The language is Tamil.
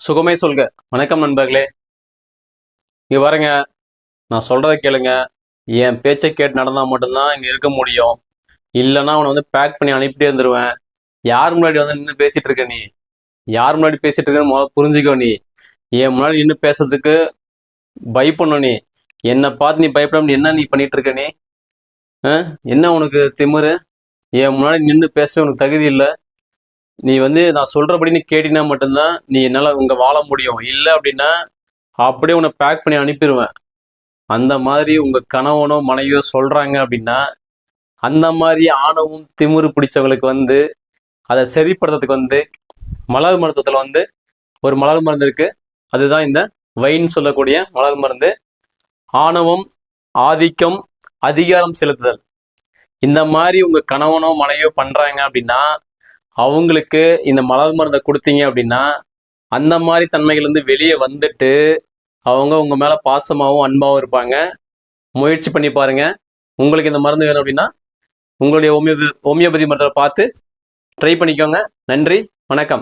சுகமே சொல்க. வணக்கம் நண்பர்களே. இங்கே பாருங்க நான் சொல்கிறத கேளுங்க. என் பேச்சை கேட்டு நடந்தால் மட்டும்தான் இங்கே இருக்க முடியும். இல்லைன்னா அவனை வந்து பேக் பண்ணி அனுப்பிட்டே இருந்துருவேன். யார் முன்னாடி வந்து நின்று பேசிகிட்டு இருக்க நீ? யார் முன்னாடி பேசிகிட்டு இருக்கன்னு முதல்ல புரிஞ்சுக்கோ நீ. என் முன்னாடி நின்று பேசுறதுக்கு பயப்படணும் நீ. என்னை பார்த்து நீ பயப்படாம என்ன நீ பண்ணிகிட்டு இருக்க நீ? ஆ? என்ன உனக்கு திமிரு? என் முன்னாடி நின்று பேச உனக்கு தகுதி இல்லை. நீ வந்து நான் சொல்றபடின்னு கேட்டினா மட்டும்தான் நீ என்னால் உங்க வாழ முடியும். இல்லை அப்படின்னா அப்படியே உன்னை பேக் பண்ணி அனுப்பிடுவேன் அந்த மாதிரி உங்க கணவனோ மனைவியோ சொல்றாங்க அப்படின்னா அந்த மாதிரி ஆணவும் திமிரு பிடிச்சவங்களுக்கு வந்து அதை சரிப்படுத்துறதுக்கு வந்து மலர் மருத்துவத்தில் வந்து ஒரு மலர் மருந்து இருக்கு. அதுதான் இந்த வைன்னு சொல்லக்கூடிய மலர் மருந்து. ஆணவம் ஆதிக்கம் அதிகாரம் செலுத்துதல். இந்த மாதிரி உங்க கணவனோ மனைவியோ பண்றாங்க அப்படின்னா அவங்களுக்கு இந்த மலர் மருந்தை கொடுத்தீங்க அப்படின்னா அந்த மாதிரி தன்மைகள்லேருந்து வெளியே வந்துட்டு அவங்க உங்கள் மேலே பாசமாகவும் அன்பாகவும் இருப்பாங்க. முயற்சி பண்ணி பாருங்கள் உங்களுக்கு இந்த மருந்து வேணும் அப்படின்னா உங்களுடைய ஹோமியோபதி ஹோமியோபதி மருத்துவரை பார்த்து ட்ரை பண்ணிக்கோங்க. நன்றி வணக்கம்.